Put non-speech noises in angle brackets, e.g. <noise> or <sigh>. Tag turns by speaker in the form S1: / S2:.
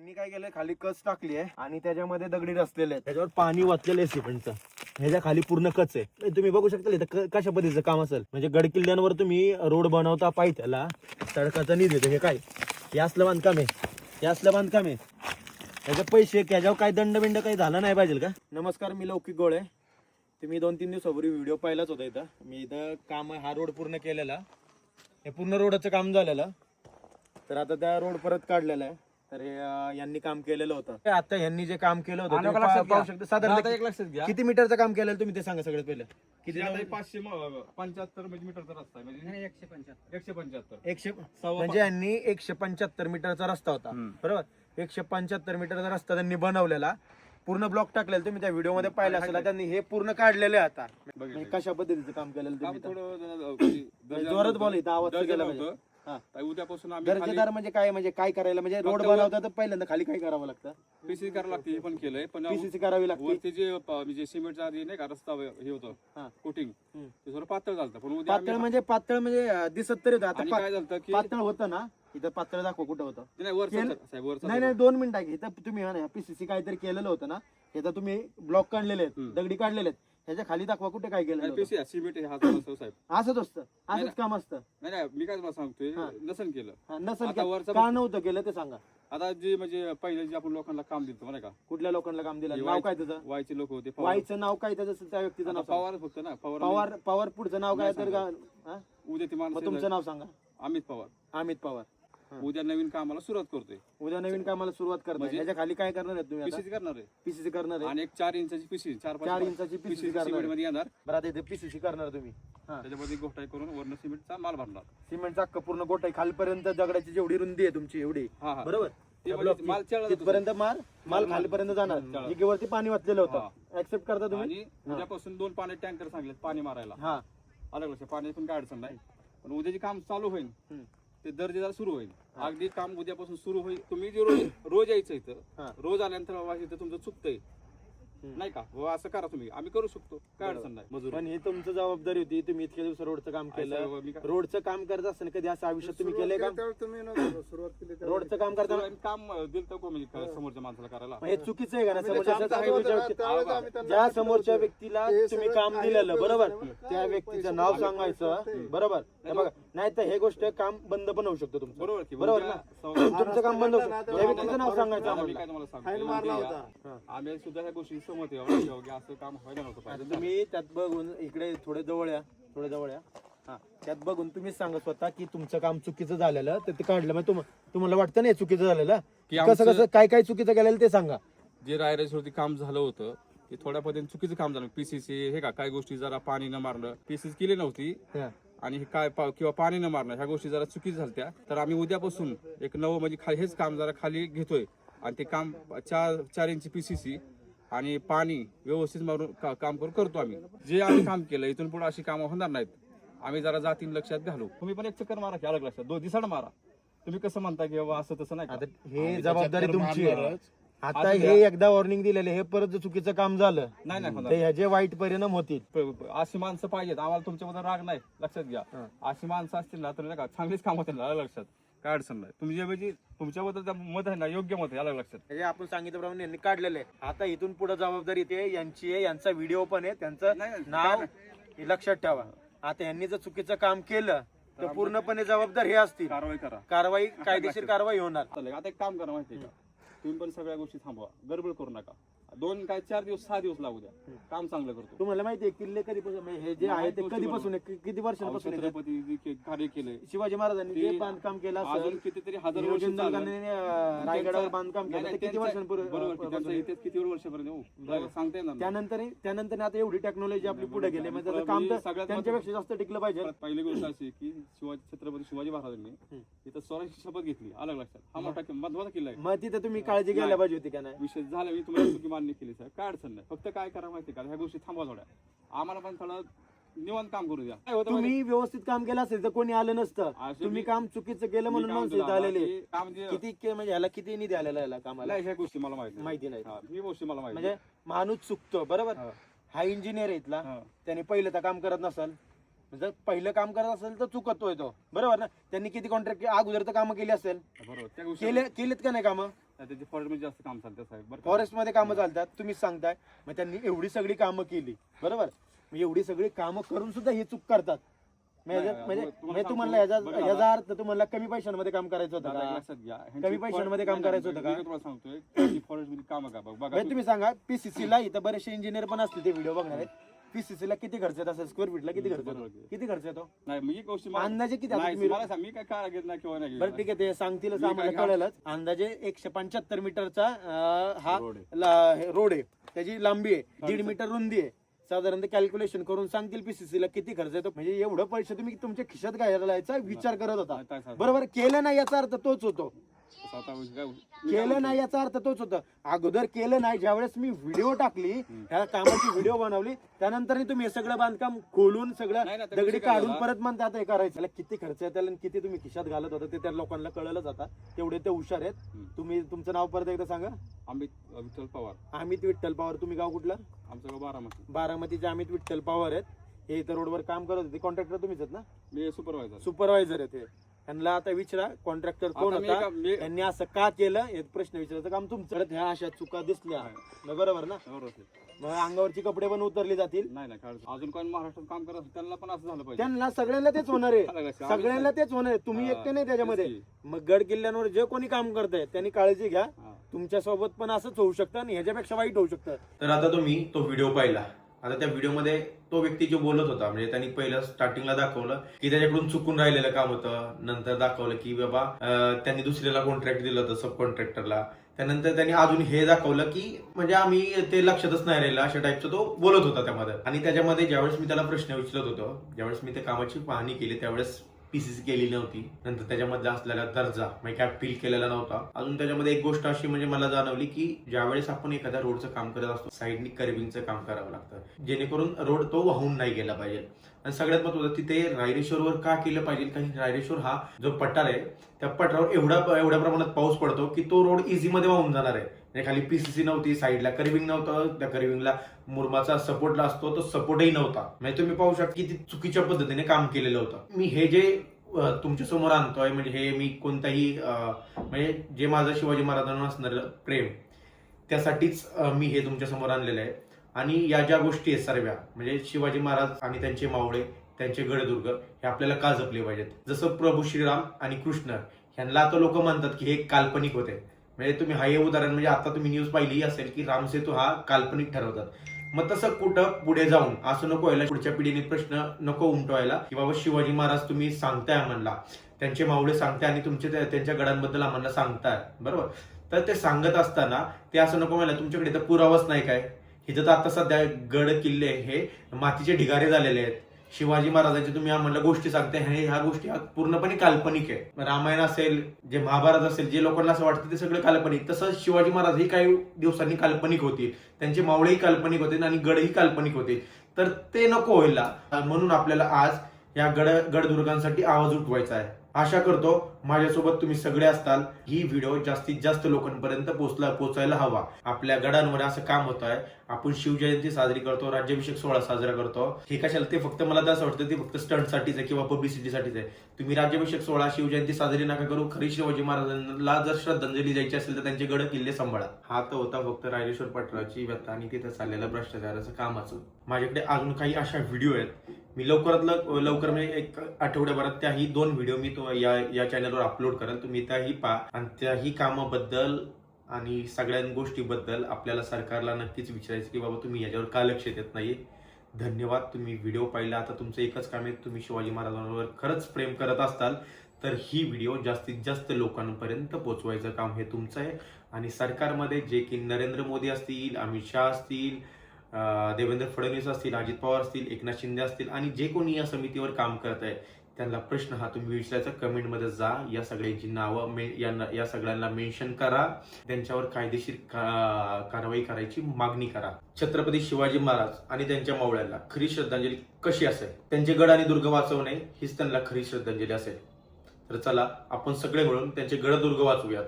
S1: यांनी काय केलंय? खाली कच टाकली आहे आणि त्याच्यामध्ये दगडी रचलेले आहेत. त्याच्यावर पाणी वाचलेलं आहे सिमेंटचं. ह्याच्या खाली पूर्ण कच आहे. तुम्ही बघू शकता इथं क- कशा पद्धतीचं काम असेल. म्हणजे गडकिल्ल्यांवर तुम्ही रोड बनवता पाहिजे त्याला सडकाचा नाही देतो. हे काय? हे असलं बांधकाम आहे. हे असलं बांधकाम आहे. त्याचे पैसे त्याच्यावर काय दंडबिंड काही झाला नाही पाहिजे का? नमस्कार मी लौकिक गोळे. तुम्ही दोन तीन दिवसापूर्वी व्हिडिओ पाहिलाच होता इथं. मी इथं काम हा रोड पूर्ण केलेला. हे पूर्ण रोडचं काम झालेलं. तर आता त्या रोड परत काढलेला आहे. तर हे अं, यांनी काम केलेलं होतं. आता यांनी जे काम केलं होतं तुम्ही पा- पाहू शकता. साधारण
S2: एक लक्षात घ्या.
S1: किती मीटरचं काम केलेलं तुम्ही ते सांगा सगळ्यात पहिलं. किती
S2: आता हे पाचशे म- पंच्याहत्तर म्हणजे मीटरचा रस्ता आहे. म्हणजे एकशे पंच्याहत्तर. एकशे पंच्याहत्तर.
S1: एकशे
S2: सव्वा
S1: म्हणजे यांनी एकशे पंच्याहत्तर मीटरचा रस्ता होता.
S2: हम्म.
S1: बरोबर? एकशे पंच्याहत्तर मीटरचा रस्ता त्यांनी बनवलेला. पूर्ण ब्लॉक टाकलेला तुम्ही त्या व्हिडिओमध्ये पाहिलं असेल. त्यांनी हे पूर्ण काढलेले आहे आता.
S2: बघितलं.
S1: म्हणजे कशा पद्धतीचं काम केलेलं
S2: काम
S1: तुम्ही इथं?
S2: थोडं जरा- म्हणजे
S1: जोरात. बोल इथं आवाज
S2: दर्जा
S1: गेला
S2: नव्हतं. तर उद्यापासून आम्ही खाली
S1: दर्जेदार म्हणजे काय म्हणजे काय करायला? म्हणजे रोड
S2: फक्त वर-
S1: बनवता तर पहिल्यांदा खाली काय करावं लागतं?
S2: पीसीसी करावं लागते हे पण केलंय पण
S1: पीसीसी करावी लागते.
S2: वरती जे प- म्हणजे सिमेंटचा आधी नाही का रस्ता हे होतं
S1: हा.
S2: कोटिंग
S1: हम्म.
S2: ते थोडं पातळ झालं पण उद्या
S1: पातळ
S2: आम्ही-
S1: म्हणजे पातळ म्हणजे अं, दिसत तरी होतं.
S2: आणि
S1: आता
S2: काय झालं की
S1: पातळ होतं ना इथं पातळ दाखव कुठं होतं.
S2: ते नाही वरचं
S1: केलं-
S2: साहेब वरचं
S1: नाही नाही दोन मिनिटं आहे. इथं तुम्ही ना पीसीसी काहीतरी केलेलं होतं ना इथं तुम्ही ब्लॉक काढलेले आहेत
S2: हम्म.
S1: दगडी काढलेले आहेत. ह्याच्या खाली दाखवा कुठे काय होतं.
S2: पीसी सिमेंट हे असतो साहेब
S1: असंच असतं असंच
S2: नाही.
S1: काम असतं
S2: नाही नाही मी काय तुम्हाला सांगतोय
S1: हा.
S2: नसन केलं
S1: हा, नसेल
S2: आता
S1: केलं.
S2: वरचं
S1: का नव्हतं केलं ते सांगा
S2: आता जे म्हणजे पहिले जे आपण लोकांना काम दिलं नाही का
S1: कुठल्या लोकांना काम दिलं
S2: हे
S1: नाव काय
S2: वायचे-
S1: त्याचं
S2: वायचे लोक होते पवार
S1: वाईचं नाव काय त्याचं त्या व्यक्तीचं नाव
S2: आता
S1: सांगा.
S2: पवार फक्त ना पवार
S1: पवार पवार पुढचं नाव काय
S2: नाही
S1: तर का हा?
S2: उद्या ते
S1: मग
S2: माणसं
S1: तुमचं नाव सांगा
S2: अमित पवार
S1: अमित पवार.
S2: उद्या नवीन कामाला सुरुवात करतोय.
S1: उद्या नवीन कामाला सुरुवात करणार
S2: म्हणजे-
S1: खाली काय करणार आहेत तुम्ही
S2: पीसीसी करणार आहे.
S1: पीसीसी करणार आहे
S2: आणि एक चार इंचाची पीसी चार
S1: चार इंचाची PCC करणार आहे.
S2: मध्ये येणार.
S1: बरं आता इथे पीसीसी करणार तुम्ही. हा.
S2: त्याच्यामध्ये गोष्ट करून वर्ण सिमेंटचा माल भरणार.
S1: सिमेंटचा अख्खा पूर्ण गोट आहे. खालपर्यंत दगडाची जेवढी रुंदी आहे तुमची एवढी.
S2: हा हा.
S1: बरोबर?
S2: ते म्हणजे. माल चढला जातो.
S1: तिथपर्यंत माल माल खालीपर्यंत जाणार. इकेवरती पाणी वाचलेलं होतं. ऍक्सेप्ट करता तुम्ही?
S2: आणि उद्यापासून दोन पाणी टँकर सांगलेत पाणी मारायला.
S1: हा.
S2: अलग लक्ष पाण्याची पण काय अडचण नाही. पण उद्याचे काम चालू होईल.
S1: हम्म.
S2: ते दर्जेदार सुरू होईल अगदी काम उद्यापासून सुरू होईल तुम्ही जे रोज रोज यायचं इथं. रोज आल्यानंतर बाबा इथं तुमचं चुकतंय. नाही का? हो असं करा तुम्ही. आम्ही करू शकतो. काय अडचण नाही. मजूर.
S1: पण ही तुमची जबाबदारी होती. तुम्ही इतक्या दिवस रोडचं काम केलं.
S2: मी काय-
S1: रोडचं काम करत असताना कधी असं आयुष्यात तुम्ही केलंय का?
S3: सुरुवात केली <laughs>
S1: रोडचं काम करताना
S2: काम दिलं तर म्हणजे काय समोरच्या माणसाला करायला?
S1: मग हे चुकीचं आहे का ना? समोरच्या
S2: आमचं आहे,
S1: समोरच्या
S2: त्यावेळेस
S1: व्यक्ती-
S3: आम्ही त्यांना
S1: ज्या
S3: सांगितलं
S1: समोरच्या
S3: होतं.
S1: व्यक्तीला तुम्ही
S3: सगळं
S1: काम
S3: काही
S1: दिलेलं बरोबर. त्या व्यक्तीचं नाव सांगायचं. बरोबर? हे बघा नाही तर हे गोष्ट काम बंद पण होऊ शकतो तुमचं.
S2: बरोबर की
S1: बरोबर
S2: उद्या
S1: ना? तुमचं काम बंद होऊ शकतं. त्या व्यक्तीचं नाव सांगायचं
S2: काय तुम्हाला
S3: मारला होता.
S2: आम्ही सुद्धा ह्या गोष्टी आहे की असं काम व्हायला नव्हतं
S1: आता
S2: पाहिजे
S1: तुम्ही त्यात बघून इकडे थोडे जवळ या थोडे जवळ या. हा त्यात बघून तुम्हीच सांगा स्वतः की तुमचं काम चुकीचं झालेलं तर ते काढलं. मग तुम- तुम्हाला वाटतं नाही चुकीचं झालेलं?
S2: की
S1: कसं
S2: आमचं-
S1: कसं काय काय चुकीचं केलेलं ते सांगा.
S2: जे रायराजवरती काम झालं होतं ते थोड्या पद्धतीने चुकीचं काम झालं. पीसीसी हे का काही गोष्टी जरा पाणी न मारणं पीसीसी केली नव्हती.
S1: हा.
S2: आणि हे काय पा- किंवा पाणी न मारणं ह्या गोष्टी जरा चुकीच्या झाल्या तर आम्ही उद्यापासून एक नवं म्हणजे खा- हेच काम जरा खाली घेतोय. आणि ते काम चार चार इंची पीसीसी आणि पाणी व्यवस्थित मारून का- काम करून करतो आम्ही. जे आम्ही काम केलं इथून पुढे अशी कामं होणार नाहीत. आम्ही जरा जातीन लक्षात घालू. तुम्ही पण एक चक्कर मारा की अलग लक्षात. दोन दिसाड मारा. तुम्ही कसं म्हणता की बाबा असं तसं नाही का?
S1: हे जबाबदारी तुमची आहे. आता
S2: आता
S1: हे एकदा वॉर्निंग दिलेले हे परत जर चुकीचं काम झालं
S2: नाही नाही होणार.
S1: तर ह्याचे वाईट परिणाम होतील.
S2: प- प- अशी माणसं पाहिजेत. आम्हाला तुमच्याबद्दल राग नाही. लक्षात घ्या. अशी माणसं असतील ना तर नाही का चांगलीच काम होतील ना लक्षात. काय अडचण नाही. तुम्ही जे म्हणजे तुमच्याबद्दल मत आहे ना योग्य मत आहे आलं लक्षात.
S1: म्हणजे आपण सांगितल्याप्रमाणे यांनी काढलेलं आहे. आता इथून पुढे जबाबदारी ते यांची आहे यांचा व्हिडिओ पण आहे त्यांचं नाव हे लक्षात ठेवा. आता यांनी जर चुकीचं काम केलं तर पूर्णपणे जबाबदार हे असतील.
S2: कारवाई करा.
S1: कारवाई <laughs> कायदेशीर कारवाई होणार.
S2: आता एक काम करा माहिती आहे का? तुम्ही पण सगळ्या गोष्टी थांबवा. गडबड करू नका. दोन काय चार दिवस सहा दिवस लागू द्या. काम चांगलं करतो.
S1: तुम्हाला माहिती आहे किल्ले कधीपासून म्हणजे हे जे आहे ते
S2: गोष्टी
S1: कधीपासून आहे? कि- किती
S2: अहो,
S1: वर्षांपासून आहे?
S2: छत्रपती जे के- कार्य केलंय.
S1: शिवाजी महाराजांनी जे बांधकाम केलं
S2: अजून कितीतरी हजार वर्ष
S1: नियोजन
S2: चाललं.
S1: दलगाने, अं, रायगडावर बांधकाम
S2: नाही,
S1: केलं
S2: नाही,
S1: किती
S2: त्यांचं-
S1: वर्षांपूर्वी
S2: बरोबर की त्यांचं इथे किती वर्षापर्यंत हो. बरोबर, सांगता येणार नाही.
S1: त्यानंतर त्यानंतर आता एवढी टेक्नॉलॉजी आपली पुढे गेली. म्हणजे काम तर
S2: सगळ्यात
S1: त्यांच्यापेक्षा जास्त टिकलं पाहिजे.
S2: परत पहिली गोष्ट अशी आहे की शिवाजी छत्रपती शिवाजी महाराजांनी इथं स्वराज्याची शपथ घेतली. अलग लक्षात? हा मोठा महत्त्वाचा किल्ला आहे.
S1: मग तिथे तुम्ही काळजी घ्यायला पाहिजे होती का नाही?
S2: विषय झाला मी तुम्हाला मान्य केली सर. काय अडचण नाही. फक्त काय करा माहिती का? ह्या गोष्टी थांबवा थोड्या. आम्हाला पण थोडं निवांत काम करू द्या. काय होतं माहिती?
S1: तुम्ही व्यवस्थित काम केलं असेल तर कोणी आलं नसतं
S2: असे
S1: तुम्ही
S2: मी-
S1: काम चुकीचं केलं
S2: मी
S1: म्हणून
S2: काम
S1: माणसं
S2: केलं
S1: इथं आलेले
S2: काम जे
S1: किती के- म्हणजे ह्याला किती निधी आलेला याला कामाला?
S2: नाही, ह्या गोष्टी मला माहिती
S1: माहिती नाही.
S2: हा, ही गोष्टी मला माहिती
S1: म्हणजे माणूस चुकतो बरोबर?
S2: हा.
S1: हा इंजिनियर आहे इथला.
S2: हा.
S1: त्याने पहिलं तर काम करत नसेल. जर पहिलं काम करत असेल तर चुकतोय तो. बरोबर ना? त्यांनी किती कॉन्ट्रॅक्ट अगोदर तर कामं केली असेल.
S2: बरोबर त्या गोष्टी
S1: केले केलेत का नाही कामं?
S2: त्याचे फॉरेस्टमध्ये जास्त काम चालतं साहेब बरं का?
S4: कामं चालतात तुम्ही सांगताय मग त्यांनी एवढी सगळी कामं केली बरोबर मग एवढी सगळी कामं करून सुद्धा हे चूक करतात मग याच्यात-
S2: नाही,
S4: म्हणजे
S2: तुम्हाला
S4: म्हणजे तुम्हाला याचा
S2: बघा
S4: याचा अर्थ तुम्हाला कमी पैशांमध्ये काम करायचं होतं
S2: दादा, एक
S4: का
S2: लक्षात घ्या. ह्यांची
S4: कमी पैशांमध्ये काम
S2: नाही, नाही,
S4: करायचं होतं
S2: मी
S4: का?
S2: तुम्हाला सांगतोय फॉरेस्टमध्ये काम का बघ बघा
S4: म्हणजे तुम्ही सांगा पीसीसी ला इथं बरेचसे इंजिनियर पण असतील ते व्हिडिओ बघणार आहेत पीसीसी ला किती खर्च येत असेल? स्क्वेअर फीटला किती खर्च येतो. किती खर्च येतो?
S2: नाही मी एक गोष्ट मला-
S4: अंदाजे किती आता
S2: नाही,
S4: तुम्ही-
S2: मला सांग मी काय काय घेत नाही किंवा नाही घेत
S4: बरं ठीक आहे ते सांगतीलच
S2: मी
S4: आम्हाला
S2: काय-
S4: कळेलच. अंदाजे एकशे पंच्याहत्तर मीटरचा अं, हा
S2: रोड आहे.
S4: ला- हे रोड आहे. त्याची लांबी आहे. दीड. मीटर रुंदी आहे. साधारणतः कॅल्क्युलेशन करून सांगतील पीसीसी ला किती खर्च येतो? म्हणजे एवढं पैसे तुम्ही तुमच्या खिशात घालायचा विचार करत होता.
S2: नाही, काय सांगतो?
S4: बरोबर केलं नाही याचा अर्थ तोच होतो. केलं? नाही याचा अर्थ तोच होता. अगोदर केलं नाही ज्यावेळेस मी व्हिडिओ टाकली ह्या कामाची व्हिडिओ बनवली त्यानंतर तुम्ही हे सगळं बांधकाम खोलून सगळं दगडी काढून? परत म्हणतात आता हे करायचं. त्याला किती खर्च येतात आणि किती तुम्ही खिशात घालत होता ते त्या लोकांना कळलंच आता. तेवढे ते हुशार आहेत. तुम्ही तुमचं नाव परत एकदा सांगा.
S2: अमित विठ्ठल पवार.
S4: अमित विठ्ठल पवार तुम्ही गाव कुठलं?
S2: आमचं गाव बारामती.
S4: बारामतीचे अमित विठ्ठल पवार आहेत. हे इथं रोडवर काम करत होते. कॉन्ट्रॅक्टर तुम्हीच आहेत ना?
S2: मी सुपरवायझर
S4: सुपरवायझर आहेत हे. त्यांना आता विचारा कॉन्ट्रॅक्टर कोण
S2: आता मी
S4: होता?
S2: एका- मी-
S4: त्यांनी असं का केलं? हे प्रश्न विचारायचं काम तुमचं. परत ह्या अशा चुका दिसल्या मग बरोबर ना?
S2: बरोबर आहे.
S4: मग अंगावरची कपडे पण उतरली जातील.
S2: नाही नाही अजून कोण महाराष्ट्रात काम करत असेल त्यांना पण असं झालं पाहिजे.
S4: त्यांना सगळ्यांना तेच होणार आहे? <laughs> सगळ्यांना तेच होणार आहे. तुम्ही
S2: हा,
S4: एकटे नाही त्याच्यामध्ये.
S2: तेच
S4: मग गड किल्ल्यांवर जे कोणी काम करताय त्यांनी काळजी घ्या.
S2: हा.
S4: तुमच्यासोबत पण असंच होऊ शकतं आणि ह्याच्यापेक्षा वाईट होऊ शकतं.
S1: तर आता तुम्ही तो व्हिडिओ पाहिला. आता त्या व्हिडिओमध्ये तो व्यक्ती जो बोलत होता म्हणजे त्यांनी पहिलं स्टार्टिंगला दाखवलं की त्याच्याकडून चुकून राहिलेलं काम होतं. नंतर दाखवलं की बाबा त्यांनी दुसऱ्याला कॉन्ट्रॅक्ट दिलं होतं सब कॉन्ट्रॅक्टरला त्यानंतर त्यांनी अजून हे दाखवलं की म्हणजे आम्ही ते लक्षातच नाही राहिलं अशा टाईपचा तो बोलत होता त्यामध्ये. आणि त्याच्यामध्ये ज्यावेळेस मी त्याला प्रश्न विचारत होतो ज्यावेळेस मी त्या कामाची पाहणी केली त्यावेळेस पीसीसी केली नव्हती. नंतर त्याच्यामध्ये असलेला दर्जा म्हणजे काय फील केलेला नव्हता. अजून त्याच्यामध्ये एक गोष्ट अशी म्हणजे मला जाणवली की ज्यावेळेस आपण एखाद्या रोडचं काम करत असतो साईडनी कर्विंगचं काम करावं लागतं. जेणेकरून रोड तो वाहून नाही गेला पाहिजे. आणि सगळ्यात महत्वाचं तिथे रायरेश्वरवर का केलं पाहिजे? कारण रायरेश्वर हा जो पठार आहे त्या पठारावर एवढा एवढ्या प्रमाणात पाऊस पडतो की तो रोड इझी मध्ये वाहून जाणार आहे. म्हणजे खाली पीसीसी नव्हती साईडला कर्विंग नव्हतं त्या कर्विंगला मुरमाचा सपोर्टला असतो तो सपोर्टही नव्हता. म्हणजे तुम्ही पाहू शकता की ती चुकीच्या पद्धतीने काम केलेलं होतं. मी हे जे तुमच्यासमोर आणतोय म्हणजे हे मी कोणताही म्हणजे जे माझं शिवाजी महाराजांना असणारं प्रेम त्यासाठीच मी हे तुमच्यासमोर आणलेलं आहे. आणि या ज्या गोष्टी आहेत सर्व्या म्हणजे शिवाजी महाराज आणि त्यांचे मावळे त्यांचे गडदुर्ग हे आपल्याला का जपले पाहिजेत? जसं प्रभू श्रीराम आणि कृष्ण ह्यांना आता लोक म्हणतात की हे काल्पनिक होते. म्हणजे तुम्ही हा हे उदाहरण म्हणजे आता तुम्ही न्यूज पाहिली असेल की रामसेतू हा काल्पनिक ठरवतात. मग तसं कुठं पुढे जाऊन असं नको व्हायला पुढच्या पिढीने प्रश्न नको उमटवायला. की बाबा शिवाजी महाराज तुम्ही सांगताय आम्हाला. त्यांचे मावळे सांगताय आणि तुमचे त्यांच्या गडांबद्दल आम्हाला सांगताय. बरोबर? तर ते सांगत असताना ते असं नको व्हायला तुमच्याकडे तर पुरावाच नाही काय? इथं तर आता सध्या गड किल्ले हे मातीचे ढिगारे झालेले आहेत. शिवाजी महाराजांची तुम्ही आम्हाला गोष्टी सांगताय हे ह्या गोष्टी पूर्णपणे काल्पनिक आहे. रामायण असेल जे महाभारत असेल जे लोकांना असं वाटतं ते सगळं काल्पनिक. तसंच शिवाजी महाराज ही काही दिवसांनी काल्पनिक होती. त्यांचे मावळेही काल्पनिक होते आणि गडही काल्पनिक होते. तर ते नको व्हायला. म्हणून आपल्याला आज या गड गडदुर्गांसाठी आवाज उठवायचा आहे. आशा करतो माझ्यासोबत तुम्ही सगळे असताल ही व्हिडिओ जास्तीत जास्त लोकांपर्यंत पोहोचला पोहोचायला हवा. आपल्या गडांवर असं काम होत आहे. आपण शिवजयंती साजरी करतो राज्याभिषेक सोहळा साजरा करतो. हे कशाला? ते फक्त मला तर असं वाटतं ते फक्त स्टंटसाठीच आहे किंवा पब्लिसिटीसाठीच आहे. तुम्ही राज्याभिषेक सोहळा शिवजयंती साजरी नका करू. खरी शिवाजी महाराजांना जर श्रद्धांजली द्यायची असेल तर त्यांचे गड किल्ले सांभाळा. हा तर होता फक्त रायरेश्वर पठाराची व्यथा आणि तिथे चाललेलं भ्रष्टाचाराचं कामाचं माझ्याकडे अजून काही अशा व्हिडिओ आहेत. मी लवकरात लवकर म्हणजे एक आठवड्याभरात त्याही दोन व्हिडिओ मी तो या या चॅनलवर अपलोड करेल तुम्ही त्याही पहा. आणि त्याही कामाबद्दल आणि सगळ्या गोष्टीबद्दल आपल्याला सरकारला नक्कीच विचारायचं की बाबा तुम्ही याच्यावर का लक्ष देत नाही धन्यवाद. तुम्ही व्हिडिओ पाहिला. आता तुमचं एकच काम आहे. तुम्ही शिवाजी महाराजांवर खरंच प्रेम करत असताल तर ही व्हिडिओ जास्तीत जास्त लोकांपर्यंत पोचवायचं काम हे तुमचं आहे. आणि सरकारमध्ये जे की नरेंद्र मोदी असतील अमित शहा असतील देवेंद्र फडणवीस असतील अजित पवार असतील एकनाथ शिंदे असतील आणि जे कोणी या समितीवर काम करत आहे त्यांना प्रश्न हा तुम्ही विचारायचा कमेंटमध्ये जा या सगळ्यांची नावं मे यांना या सगळ्यांना मेन्शन करा. त्यांच्यावर कायदेशीर का- कारवाई करायची मागणी करा. छत्रपती शिवाजी महाराज आणि त्यांच्या मावळ्यांना खरी श्रद्धांजली कशी असेल? त्यांचे गड आणि दुर्ग वाचवणे हीच त्यांना खरी श्रद्धांजली असेल. तर चला आपण सगळे मिळून त्यांचे गड दुर्ग वाचवूयात.